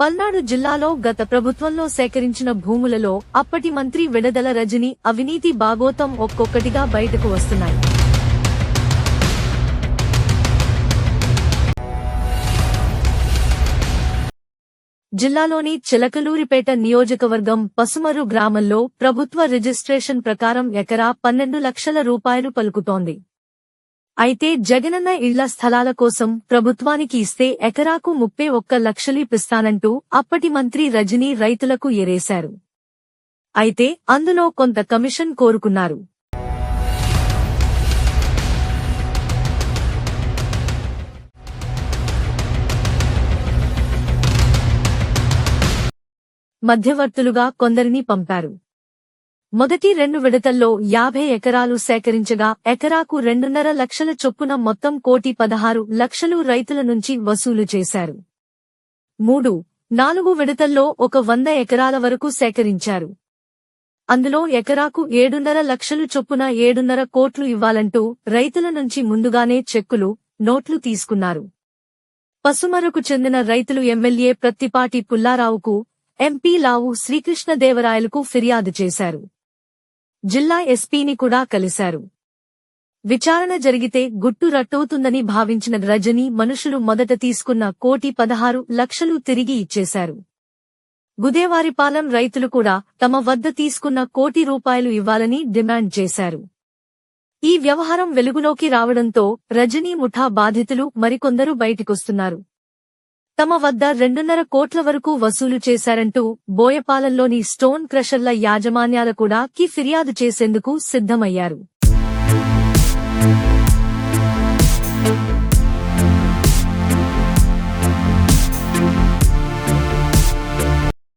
పల్నాడు జిల్లాలో గత ప్రభుత్వంలో సేకరించిన భూములలో అప్పటి మంత్రి విడదల రజని అవినీతి బాగోతం ఒక్కొక్కటిగా బయటకు వస్తున్నాయి. జిల్లాలోని చిలకలూరిపేట నియోజకవర్గం పసుమరు గ్రామంలో ప్రభుత్వ రిజిస్ట్రేషన్ ప్రకారం ఎకరా పన్నెండు లక్షల రూపాయలు పలుకుతోంది. అయితే జగనన్న ఇళ్ళ స్థలాల కోసం ప్రభుత్వానికి ఇస్తే ఎకరాకు ముప్పై ఒక్క లక్షలిపిస్తానంటూ అప్పటి మంత్రి రజనీ రైతులకు ఎరేశారు. అయితే అందులో కొంత కమిషన్ కోరుకున్నారు. మధ్యవర్తులుగా కొందరిని పంపారు. మొదటి రెండు విడతల్లో యాభై ఎకరాలు సేకరించగా ఎకరాకు రెండున్నర లక్షల చొప్పున మొత్తం కోటి పదహారు లక్షలు రైతుల నుంచి వసూలు చేశారు. మూడు నాలుగు విడతల్లో ఒక వంద ఎకరాల వరకు సేకరించారు. అందులో ఎకరాకు ఏడున్నర లక్షలు చొప్పున ఏడున్నర కోట్లు ఇవ్వాలంటూ రైతుల నుంచి ముందుగానే చెక్కులు నోట్లు తీసుకున్నారు. పసుమరకు చెందిన రైతులు ఎమ్మెల్యే ప్రత్తిపాటి పుల్లారావుకు ఎంపీ లావు శ్రీకృష్ణదేవరాయలకు ఫిర్యాదు చేశారు. జిల్లా ఎస్పీని కూడా కలిశారు. విచారణ జరిగితే గుట్టు రట్టవుతుందని భావించిన రజని మనుషులు మొదట తీసుకున్న కోటి పదహారు లక్షలు తిరిగి ఇచ్చేశారు. గుదేవారిపాలెం రైతులు కూడా తమ వద్ద తీసుకున్న కోటి రూపాయలు ఇవ్వాలని డిమాండ్ చేశారు. ఈ వ్యవహారం వెలుగులోకి రావడంతో రజనీ ముఠా బాధితులు మరికొందరు బయటికొస్తున్నారు. తమ వద్ద రెండున్నర కోట్ల వరకు వసూలు చేశారంటూ బోయపాలెంలోని స్టోన్ క్రషర్ల యాజమాన్యాల కూడా కి ఫిర్యాదు చేసేందుకు సిద్ధమయ్యారు.